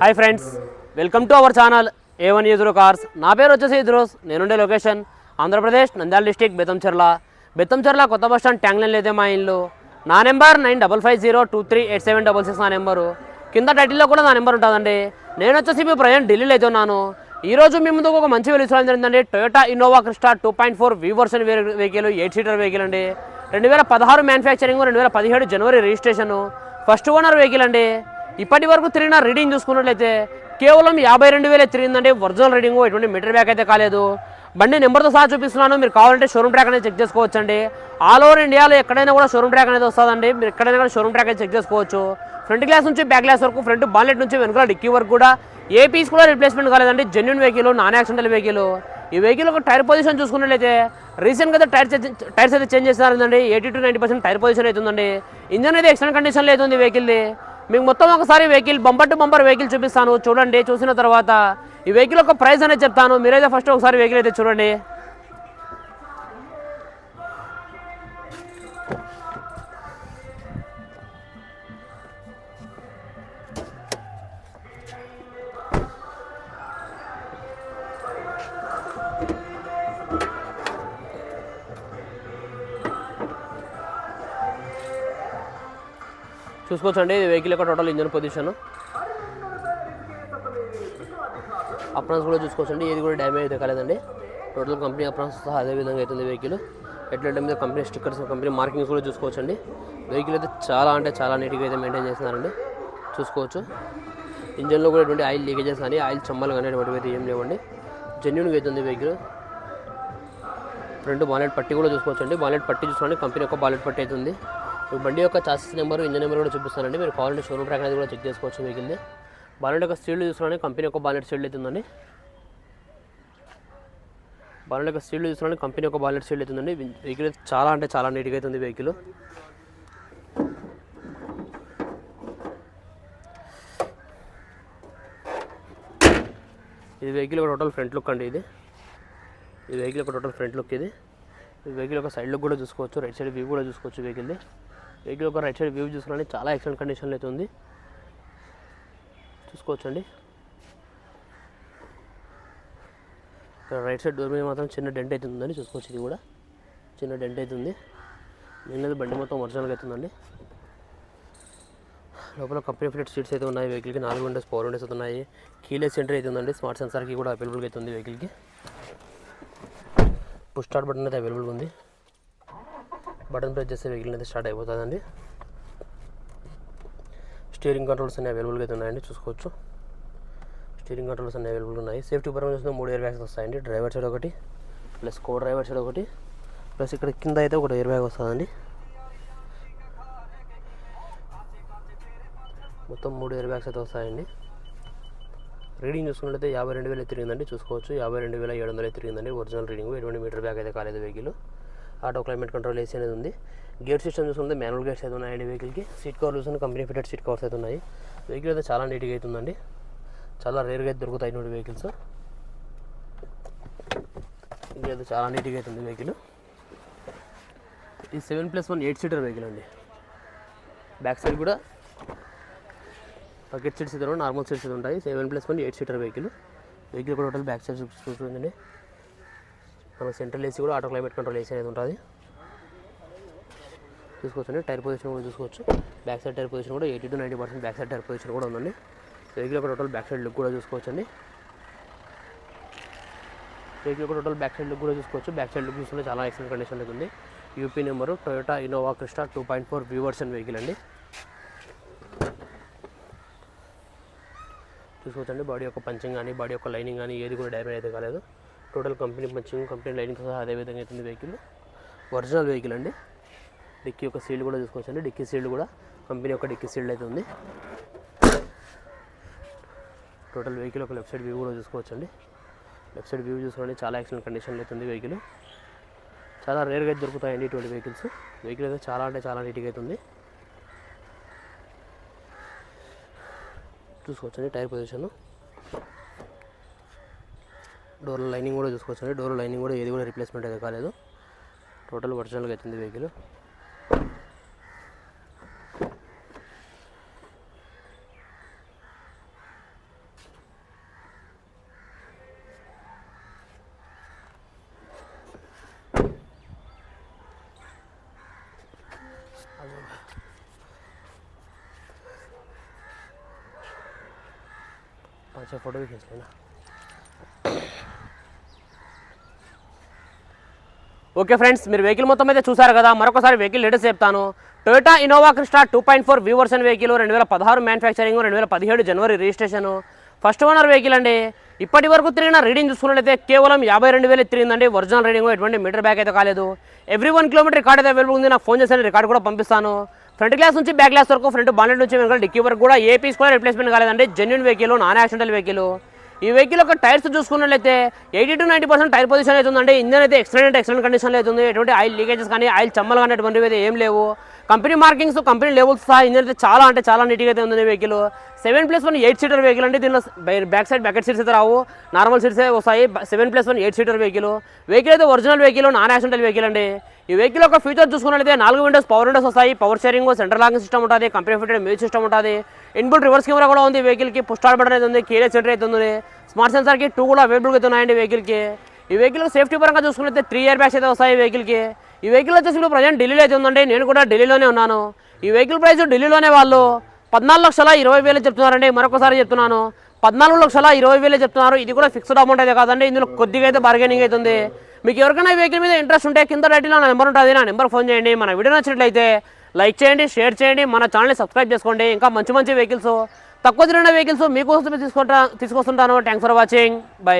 Hi friends welcome to our channel A one zero cars నా పేరు వచ్చేసి ఇద్రోస్ నేనుండే లొకేషన్ ఆంధ్రప్రదేశ్ నంద్యాల డిస్టిక్ బెతంచెర్ల బెతంచెర్ల కొత్త బస్ స్టాండ్ ట్యాంగ్లైన్ లేదే మా ఇల్లు. నా number nine double five zero two three eight seven double six నా నెంబరు కింద టైటిల్లో కూడా నా నెంబర్ ఉంటుందండి. నేను వచ్చేసి ఇప్పుడు ప్రజెంట్ ఢిల్లీలో అయితే ఉన్నాను. ఈరోజు మీ ముందుకు ఒక మంచి వెలుసు జరిగిందండి. Toyota Innova Crysta two point four V version vehicle eight seater vehicle అండి. రెండు వేల పదహారు మ్యానుఫ్యాక్చరింగ్ రెండు వేల పదిహేడు జనవరి రిజిస్ట్రేషన్ ఫస్ట్ ఓనర్ వెహికల్ అండి. ఇప్పటి వరకు తిరిగిన రీడింగ్ చూసుకున్నట్లయితే కేవలం యాభై రెండు వేలే తిరిగిందండి. ఒరిజినల్ రీడింగ్ ఎటువంటి మీటర్ బ్యాక్ అయితే కాలేదు. బండి నెంబర్తో సహా చూపిస్తున్నాను. మీరు కావాలంటే షోరూమ్ ట్రాక్ అనేది చెక్ చేసుకోవచ్చండి. ఆల్ ఓవర్ ఇండియాలో ఎక్కడైనా కూడా షోరూమ్ ట్రాక్ అనేది వస్తుందండి. మీరు ఎక్కడైనా కూడా షోరూమ్ ట్రాక్ అనేది చెక్ చేసుకోవచ్చు. ఫ్రంట్ గ్లాస్ నుంచి బ్యాక్ గ్లాస్ వరకు ఫ్రంట్ బాలెట్ నుంచి వెనుక డిక్కీ వరకు కూడా ఏ పీస్ కూడా రిప్లేస్మెంట్ కాలేదండి. Genuine vehicle non accidental vehicle ఈ వెహికల్ ఒక టైర్ పొజిషన్ చూసుకున్నట్లయితే రీసెంట్గా అయితే టైర్ టైర్స్ అయితే చేంజ్ చేస్తున్నారండి eighty to ninety percent tyre position అవుతుందండి ఇంజన్ అయితే ఎక్సలెంట్ కండిషన్లో అవుతుంది వెహికల్ది మీకు మొత్తం ఒకసారి vehicle bumper to bumper vehicle చూపిస్తాను. చూడండి చూసిన తర్వాత ఈ వెహికల్ ఒక ప్రైస్ అనేది చెప్తాను. మీరైతే ఫస్ట్ ఒకసారి వెహికల్ అయితే చూడండి. చూసుకోవచ్చండి. వెహికల్ యొక్క టోటల్ ఇంజన్ పొజిషన్ అప్రాన్స్ కూడా చూసుకోవచ్చండి. ఏది కూడా డ్యామేజ్ అయితే కాలేదండి. టోటల్ కంపెనీ అప్రాన్స్ సహా అదే విధంగా అవుతుంది వెహికల్ ఎట్లంటే మీద కంపెనీ స్టిక్కర్స్ కంపెనీ మార్కింగ్స్ కూడా చూసుకోవచ్చండి. వెహికల్ అయితే చాలా అంటే చాలా నీట్గా అయితే మెయింటైన్ చేస్తున్నారండి. చూసుకోవచ్చు. ఇంజన్లో కూడా ఎటువంటి ఆయిల్ లీకేజెస్ కానీ ఆయిల్ చమ్మలు కానీ అటువంటివి అయితే ఏం లేవండి. జెన్యున్గా అవుతుంది వెహికల్ ఫ్రంట్ బాలెట్ పట్టి కూడా చూసుకోవచ్చండి. బాలెట్ పట్టి చూసుకోండి. కంపెనీ యొక్క బాలెట్ పట్టి అవుతుంది బండి యొక్క చాసిస్ నెంబర్ ఇంజన్ నెంబర్ కూడా చూపిస్తానండి. మీరు కావాలంటే షోరూమ్ ట్రాక్ అనేది కూడా చెక్ చేసుకోవచ్చు వెహికల్ది బాలెట్ యొక్క స్టీల్ చూసుకోండి కంపెనీ యొక్క బాలెట్ స్టీల్ అవుతుందండి బాలెట్ యొక్క స్టీల్ చూసుకోండి కంపెనీ యొక్క బాలెట్ స్టీల్ అవుతుందండి వెహికల్ చాలా అంటే చాలా నీట్గా అవుతుంది వెహికల్ ఇది వెహికల్ ఒక టోటల్ ఫ్రంట్ లుక్ అండి ఇది. ఈ వెహికల్ ఒక టోటల్ ఫ్రంట్ లుక్ ఇది. ఈ వెహికల్ ఒక సైడ్ లుక్ కూడా చూసుకోవచ్చు. రైట్ సైడ్ వ్యూ కూడా చూసుకోవచ్చు వెహికల్ది వెహికల్ ఒక రైట్ సైడ్ వ్యూ చూసుకోండి చాలా ఎక్సలెంట్ కండిషన్లో అయితే ఉంది. చూసుకోవచ్చండి. ఇక్కడ రైట్ సైడ్ డోర్ మీద మాత్రం చిన్న డెంట్ అయితే ఉందండి. చూసుకోవచ్చు ఇది కూడా. చిన్న డెంట్ అయితే ఉంది. మిగిలినది బండి మొత్తం ఒరిజినల్గా అవుతుందండి లోపల కంపెనీ ఫిట్ సీట్స్ అయితే ఉన్నాయి. వెహికల్కి నాలుగు విండోస్ పవర్ విండోస్ అయితే ఉన్నాయి. కీలెస్ సెంటర్ అయితే ఉందండి. స్మార్ట్ సెన్సార్కి కూడా అవైలబుల్గా అయితే ఉంది వెహికల్కి పుష్ స్టార్ట్ బటన్ అయితే అవైలబుల్గా ఉంది. బటన్ ప్రెస్ చేస్తే వెహికల్ అయితే స్టార్ట్ అయిపోతుందండి. స్టీరింగ్ కంట్రోల్స్ అన్ని అవైలబుల్గా అయితే ఉన్నాయండి చూసుకోవచ్చు. స్టీరింగ్ కంట్రోల్స్ అన్ని అవైలబుల్ ఉన్నాయి. సేఫ్టీ పరంగా చూస్తే మూడు ఇయర్ బ్యాగ్స్ వస్తాయండి డ్రైవర్ సైడ్ ఒకటి ప్లస్ కో డ్రైవర్ సైడ్ ఒకటి ప్లస్ ఇక్కడ కింద అయితే ఒక ఇయర్ బ్యాగ్ వస్తుందండి. మొత్తం మూడు ఇయర్ బ్యాగ్స్ అయితే వస్తాయండి. రీడింగ్ చూసుకున్నట్లయితే యాభై రెండు వేలు తిరిగిందండి చూసుకోవచ్చు. యాభై రెండు వేల ఏడు వందలు తిరిగిందండి. ఒరిజినల్ రీడింగ్ ఎటువంటి మీటర్ బ్యాగ్ అయితే కాలేదు vehicle auto climate control AC అనేది ఉంది. గేట్ సిస్టమ్ చూసుకుంటే మాన్యువల్ గేట్స్ అయితే ఉన్నాయండి వెహికల్కి. సీట్ కవర్ చూసుకుంటే కంపెనీ ఫిటెడ్ సీట్ కవర్స్ అయితే ఉన్నాయి. వెహికల్ అయితే చాలా నీట్గా అవుతుందండి చాలా రేర్గా అయితే దొరుకుతాయి నోటి వెహికల్స్ ఇది అయితే చాలా నీట్గా అవుతుంది వెహికల్ ఇది seven plus one eight seater vehicle అండి. బ్యాక్ సైడ్ కూడా బకెట్ సీట్స్ అయితే నార్మల్ సీట్స్ అయితే ఉంటాయి. Seven plus one eight seater vehicle vehicle కూడా టోటల్ బ్యాక్ సైడ్ చూసుకుంటుందండి మనకు సెంట్రల్ ఏసీ కూడా ఆటో క్లైమేట్ కంట్రోల్ ఏసీ అనేది ఉంటుంది. చూసుకోవచ్చండి. టైర్ పొజిషన్ కూడా చూసుకోవచ్చు. బ్యాక్ సైడ్ టైర్ పొజిషన్ కూడా eighty to ninety percent back side tyre position కూడా ఉందండి. వెహికల్ ఒక టోటల్ బ్యాక్ సైడ్ లుక్ కూడా చూసుకోవచ్చండి. వెహికల్ ఒక టోటల్ బ్యాక్ సైడ్ లుక్ కూడా చూసుకోవచ్చు. బ్యాక్ సైడ్ లుక్ చూసుకుంటే చాలా ఎక్సలెంట్ కండిషన్ ఉంది. UP number Toyota Innova Crysta two point four V version vehicle అండి. చూసుకోవచ్చండి. బాడీ యొక్క పంచింగ్ కానీ బాడీ యొక్క లైనింగ్ కానీ ఏది కూడా డ్యామేజ్ అయితే కాలేదు. Total company punching company lining సహా అదే విధంగా అవుతుంది వెహికల్. ఒరిజినల్ వెహికల్ అండి. డిక్కీ యొక్క సీల్డ్ కూడా చూసుకోవచ్చండి. డిక్కీ సీల్డ్ కూడా కంపెనీ యొక్క డిక్కీ సీల్డ్ అయితే ఉంది. టోటల్ వెహికల్ ఒక లెఫ్ట్ సైడ్ వ్యూ కూడా చూసుకోవచ్చండి. లెఫ్ట్ సైడ్ వ్యూ చూసుకోండి. చాలా ఎక్సలెంట్ కండిషన్లో అవుతుంది వెహికల్. చాలా రేర్గా అయితే దొరుకుతాయండి ఇటువంటి వెహికల్స్. వెహికల్ అయితే చాలా అంటే చాలా నీట్గా అవుతుంది చూసుకోవచ్చండి టైర్ పొజిషన్. డోర్ లైనింగ్ కూడా చూసుకోవచ్చు. డోర్ లైనింగ్ కూడా ఏది కూడా రిప్లేస్మెంట్ అయితే కాలేదు. టోటల్ ఒరిజినల్గా అవుతుంది vehicle photo photo okay friends మీరు వెహికల్ మొత్తం అయితే చూసారు కదా మరొకసారి వెహికల్ లేటెస్ట్ చెప్తాను. Toyota Innova Crysta two point four V vehicle రెండు వేల పదహారు మ్యానుఫ్యాక్చరింగ్ రెండు వేల పదిహేడు జనవరి రిజిస్ట్రేషన్ ఫస్ట్ ఓనర్ వెహికల్ అండి. ఇప్పటి వరకు తిరిగిన రీడింగ్ చూసుకున్నట్లయితే కేవలం యాభై రెండు వేలు తిరిగిందండి. ఒరిజినల్ రీడింగ్ ఎటువంటి మీటర్ బ్యాక్ అయితే కాలేదు. ఎవ్రీ వన్ కిలోమీటర్ రికార్డ్ అయితే అవైలబుల్ ఉంది. నాకు ఫోన్ చేసిన రికార్డ్ కూడా పంపిస్తాను. ఫ్రంట్ గ్లాస్ నుంచి బ్యాక్ గ్లాస్ వరకు ఫ్రంట్ బానెట్ నుంచి వెనకాల డిక్కీ వరకు కూడా ఏ పీస్ కూడా రిప్లేస్మెంట్ కాలేదండి. Genuine vehicle non accidental vehicle ఈ వెహికల్ యొక్క టైర్స్ చూసుకున్నట్లయితే eighty to ninety percent tyre position అయితే ఉందండి. ఇంజన్ అయితే ఎక్సలెంట్ ఎక్సలెంట్ కండిషన్లో అయితే ఉంది. ఎటువంటి ఆయిల్ లీకేజెస్ కానీ ఆయిల్ చమ్మలు కానీ అటువంటివి అయితే ఏం లేవు. కంపెనీ మార్కింగ్స్ కంపెనీ లెవెల్స్ సహా ఇంజన్ అయితే చాలా అంటే చాలా నీట్గా అయితే ఉంది vehicle seven plus one eight seater vehicle అండి దీనిలో బ్యాక్ సైడ్ బ్యాకెట్ సీట్స్ అయితే రావు. నార్మల్ సీట్స్ వస్తాయి. Seven plus one eight seater vehicle vehicle అయితే original vehicle non accidental vehicle అండి. ఈ వెహికల్ యొక్క ఫీచర్ చూసుకున్నట్లయితే నాలుగు విండోస్ పవర్ విండోస్ వస్తాయి. Power steering central locking system ఉంటుంది. కంపెనీ ఫిటెడ్ మ్యూజిక్ సిస్టమ్ ఉంటుంది. ఇన్బుల్ రివర్స్ కెమెరా కూడా ఉంది వెహికల్కి పుష్ స్టార్ట్ బటన్ అయితే ఉంది. కేరియర్ సెంటర్ అయితే ఉంది. స్మార్ట్ సెన్సార్కి టూ కూడా అవైలబుల్గా అయితే ఉన్నాయండి వెహికల్కి ఈ వెహికల్ సేఫ్టీ పరంగా చూసుకున్నట్లయితే త్రీ ఇయర్ బ్యాగ్స్ అయితే వస్తాయి వెహికల్కి ఈ వెహికల్ వచ్చేసి ఇప్పుడు ప్రజెంట్ ఢిల్లీలో అయితే ఉందండి. నేను కూడా ఢిల్లీలోనే ఉన్నాను. ఈ వెహికల్ ప్రైస్ ఢిల్లీలోనే వాళ్ళు పద్నాలుగు లక్షల ఇరవై వేలు చెప్తున్నారండి. మరొకసారి చెప్తున్నాను. పద్నాలుగు లక్షల ఇరవై వేలు చెప్తున్నారు. ఇది కూడా ఫిక్స్డ్ అమౌంట్ అయితే కాదండి. ఇందులో కొద్దిగా అయితే బార్గెనింగ్ అవుతుంది మీకు ఎవరికైనా ఈ వెహికల్ మీద ఇంట్రెస్ట్ ఉంటే కింద డైటీలో నా నెంబర్ ఉంటుంది. నా నెంబర్ ఫోన్ చేయండి. మన వీడియో నచ్చినట్లయితే లైక్ చేయండి షేర్ చేయండి. మన ఛానల్ని సబ్స్క్రైబ్ చేసుకోండి. ఇంకా మంచి మంచి వెహికల్స్ తక్కువ తిరిగిన వెహికల్స్ మీకోసం తీసుకుంటా తీసుకొస్తుంటాను. Thanks for watching bye